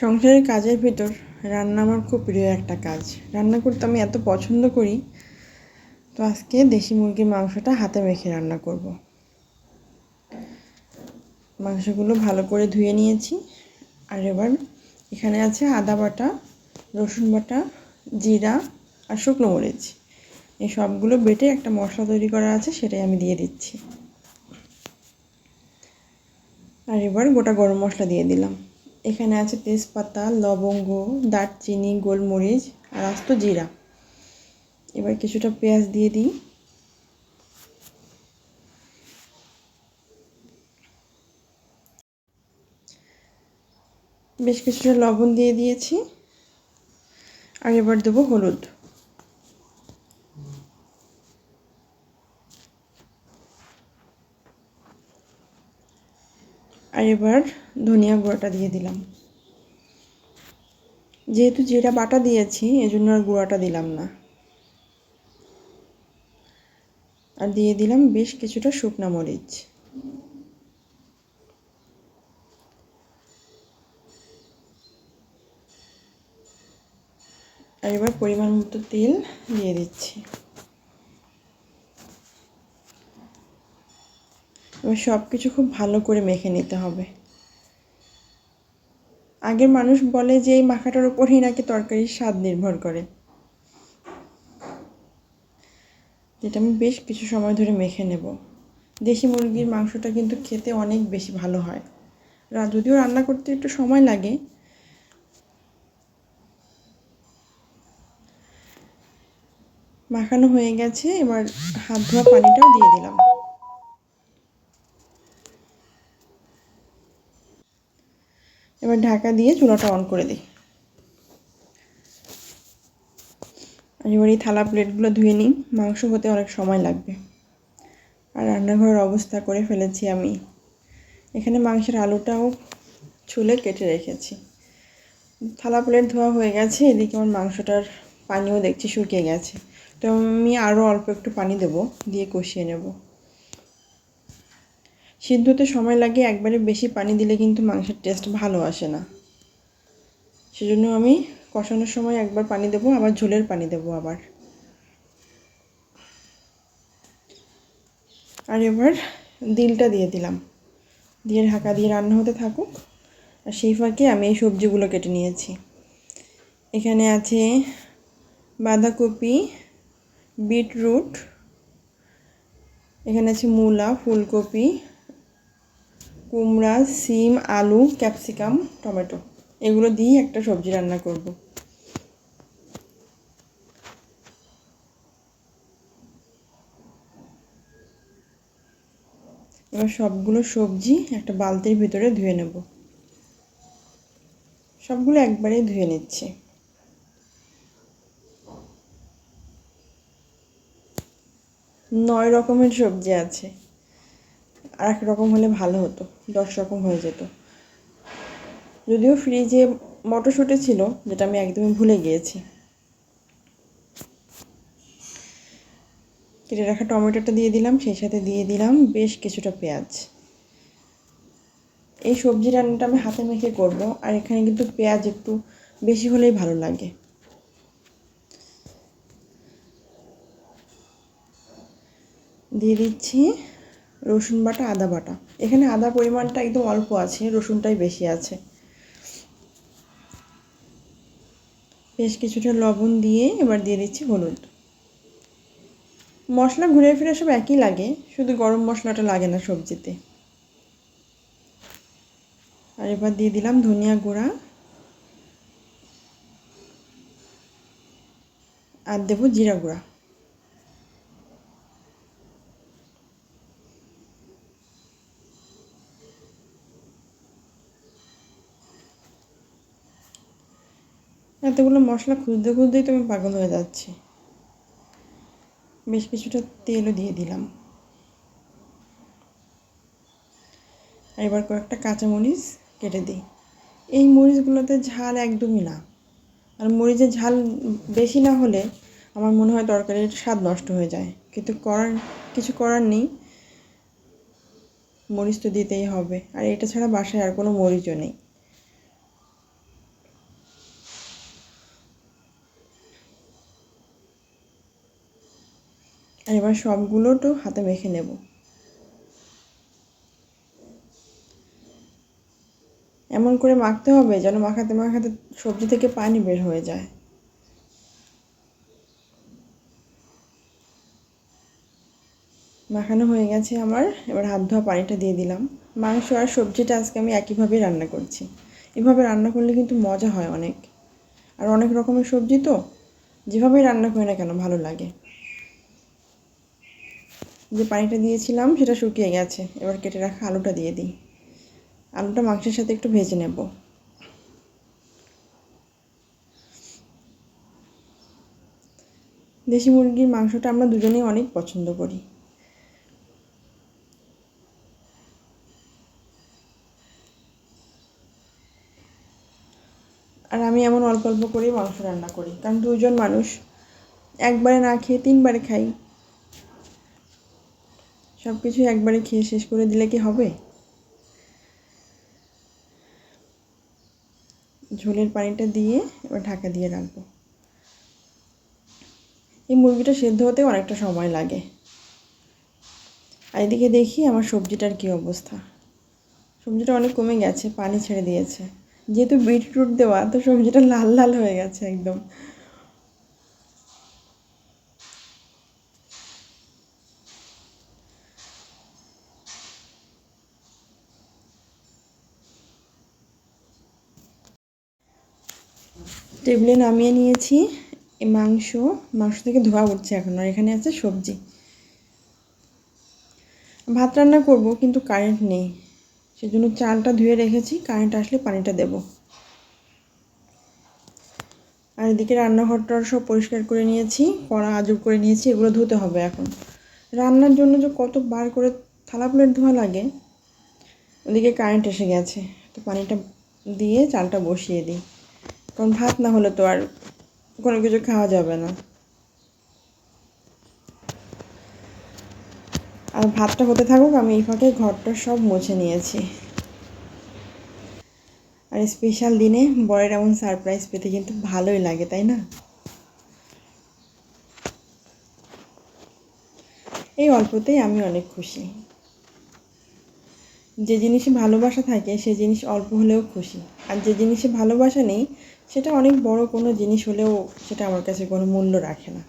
সংসারের কাজের ভিতর রান্না আমার খুব প্রিয় একটা কাজ। রান্না করতে আমি এত পছন্দ করি, তো আজকে দেশি মুরগির মাংসটা হাতে মেখে রান্না করব। মাংসগুলো ভালো করে ধুয়ে নিয়েছি, আর এবার এখানে আছে আদা বাটা, রসুন বাটা, জিরা আর শুকনো মরিচ। এই সবগুলো বেটে একটা মশলা তৈরি করা আছে, সেটাই আমি দিয়ে দিচ্ছি। আর এবার গোটা গরম মশলা দিয়ে দিলাম। এখানে আছে তেজপাতা, লবঙ্গ, দারচিনি, গোলমরিচ আর আস্ত জিরা। এবার কিছুটা পেঁয়াজ দিয়ে দিই। বেশ কিছুটা লবণ দিয়ে দিয়েছি। আর এবার দেবো হলুদ। আর এবার ধনিয়া গুঁড়াটা দিয়ে দিলাম। যেহেতু জিরা বাটা দিয়েছি, এজন্য আর গুঁড়াটা দিলাম না। আর দিয়ে দিলাম বেশ কিছুটা শুকনা মরিচ। আর এবার পরিমাণ মতো তেল দিয়ে দিচ্ছি। এবার সব কিছু খুব ভালো করে মেখে নিতে হবে। আগের মানুষ বলে যে, এই মাখাটার উপরেই নাকি তরকারির স্বাদ নির্ভর করে। যেটা আমি বেশ কিছু সময় ধরে মেখে নেব। দেশি মুরগির মাংসটা কিন্তু খেতে অনেক বেশি ভালো হয়। যদিও রান্না করতে একটু সময় লাগে। মাখানো হয়ে গেছে, এবার হাত ধোয়া পানিটাও দিয়ে দিলাম। এবার ঢাকা দিয়ে চুলাটা অন করে দিই। আর এবার এই থালা প্লেটগুলো ধুয়ে নিই। মাংস হতে অনেক সময় লাগবে। আর রান্নাঘরের অবস্থা করে ফেলেছি আমি। এখানে মাংসের আলুটাও ছুলে কেটে রেখেছি। থালা প্লেট ধোয়া হয়ে গেছে, এদিকে আমার মাংসটার পানিও দেখছি শুকিয়ে গেছে। তো আমি আরও অল্প একটু পানি দেব, দিয়ে কষিয়ে নেব। সিদ্ধতে সময় লাগে একবারে বেশি পানি দিলে কিন্তু মাংসের টেস্ট ভালো আসে না। সেজন্য আমি কষানোর সময় একবার পানি দেবো, আবার ঝোলের পানি দেবো আবার। আর এবার দিলটা দিয়ে দিলাম। দিয়ে ঢাকা দিয়ে রান্না হতে থাকুক। আর সেই ফাঁকে আমি এই সবজিগুলো কেটে নিয়েছি। এখানে আছে বাঁধাকপি, বিটরুট, এখানে আছে মূলা, ফুলকপি কুমড়া, সিম, আলু, ক্যাপসিকাম, টমেটো। এগুলো দিয়েই একটা সবজি রান্না করব। এবার সবগুলো সবজি একটা বালতির ভিতরে ধুয়ে নেব। সবগুলো একবারেই ধুয়ে নিচ্ছি। নয় রকমের সবজি আছে। আর এক রকম হলে ভালো হতো, দশ রকম হয়ে যেত। যদিও ফ্রিজে মটরশুঁটি ছিল, যেটা আমি একদমই ভুলে গিয়েছি। কেটে রাখা টমেটোটা দিয়ে দিলাম, সেই সাথে দিয়ে দিলাম বেশ কিছুটা পেঁয়াজ। এই সবজি রান্নাটা আমি হাতে মেখে করব, আর এখানে কিন্তু পেঁয়াজ একটু বেশি হলেই ভালো লাগে। দিয়ে দিচ্ছি রসুন বাটা, আদা বাটা। এখানে আদা পরিমাণটা একদম অল্প আছে, রসুনটাই বেশি আছে। বেশ কিছুটা লবণ দিয়ে এবার দিয়ে দিচ্ছি হলুদ। মশলা ঘুরে ফিরে সব একই লাগে, শুধু গরম মশলাটা লাগে না সবজিতে। আর এবার দিয়ে দিলাম ধনিয়া গুঁড়া। আর দেবো জিরা গুঁড়া। এতগুলো মশলা খুঁজতে খুঁজতেই তো আমি পাগল হয়ে যাচ্ছি। বেশ কিছুটা তেলও দিয়ে দিলাম। এবার কয়েকটা কাঁচামরিচ কেটে দিই। এই মরিচগুলোতে ঝাল একদমই না। আর মরিচের ঝাল বেশি না হলে আমার মনে হয় তরকারির স্বাদ নষ্ট হয়ে যায়। কিন্তু করার, কিছু করার নেই। মরিচ তো দিতেই হবে। আর এটা ছাড়া বাসায় আর কোনো মরিচও নেই। এবার সবগুলো তো হাতে মেখে নেব। এমন করে মাখতে হবে যেন মাখাতে মাখাতে সবজি থেকে পানি বের হয়ে যায়। মাখানো হয়ে গেছে আমার, এবার হাত ধোয়া পানিটা দিয়ে দিলাম। মাংস আর সবজিটা আজকে আমি একইভাবেই রান্না করছি। এভাবে রান্না করলে কিন্তু মজা হয় অনেক। আর অনেক রকমের সবজি তো, যেভাবেই রান্না করি না কেন ভালো লাগে। যে পানিটা দিয়েছিলাম সেটা শুকিয়ে গেছে। এবার কেটে রাখা আলুটা দিয়ে দিই। আলুটা মাংসের সাথে একটু ভেজে নেব। দেশি মুরগির মাংসটা আমরা দুজনেই অনেক পছন্দ করি। আর আমি এমন অল্প অল্প করেই মাংস রান্না করি, কারণ দুজন মানুষ একবারে না খেয়ে তিনবারে খাই। সব কিছু একবারে খেয়ে শেষ করে দিলে কি হবে? ঝোলের পানিটা দিয়ে এবার ঢাকা দিয়ে রাখব। এই মুরগিটা সেদ্ধ হতে অনেকটা সময় লাগে। আর এদিকে দেখি আমার সবজিটার কী অবস্থা। সবজিটা অনেক কমে গেছে, পানি ছেড়ে দিয়েছে। যেহেতু বিটরুট দেওয়া, তো সবজিটা লাল লাল হয়ে গেছে একদম। টেবিলে নামিয়ে নিয়েছি। মাংস মাংস থেকে ধোয়া উঠছে এখন, আর এখানে আছে সবজি। ভাত রান্না করব, কিন্তু কারেন্ট নেই। সেজন্য চালটা ধুয়ে রেখেছি কারেন্ট আসলে পানিটা দেব। আর এদিকে রান্নাঘরটা সব পরিষ্কার করে নিয়েছি, কড়া আজব করে নিয়েছি, এগুলো ধুতে হবে এখন। রান্নার জন্য যে কতবার করে থালা প্লেট ধোয়া লাগে, ওদিকে কারেন্ট এসে গেছে। তো পানিটা দিয়ে চালটা বসিয়ে দিই। কারণ ভাত না হলে তো আর কোনো কিছু খাওয়া যাবে না। আর ভাতটা হতে থাকুক, আমি এই ফাঁকে ঘরটা সব মুছে নিয়েছি। আর স্পেশাল দিনে বরের এমন সারপ্রাইজ পেতে কিন্তু ভালোই লাগে, তাই না? এই অল্পতেই আমি অনেক খুশি। যে জিনিসে ভালোবাসা থাকে, সে জিনিস অল্প হলেও খুশি। আর যে জিনিসে ভালোবাসা নেই সেটা অনেক বড় কোনো জিনিস হলেও সেটা আমার কাছে কোনো মূল্য রাখে না।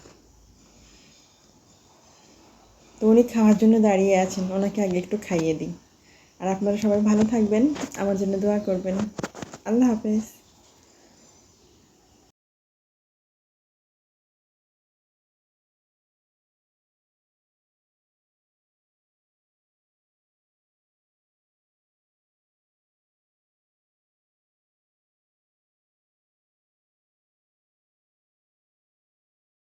তো উনি খাওয়ার জন্য দাঁড়িয়ে আছেন, ওনাকে আগে একটু খাইয়ে দিই। আর আপনারা সবাই ভালো থাকবেন, আমার জন্য দোয়া করবেন। আল্লাহ হাফেজ।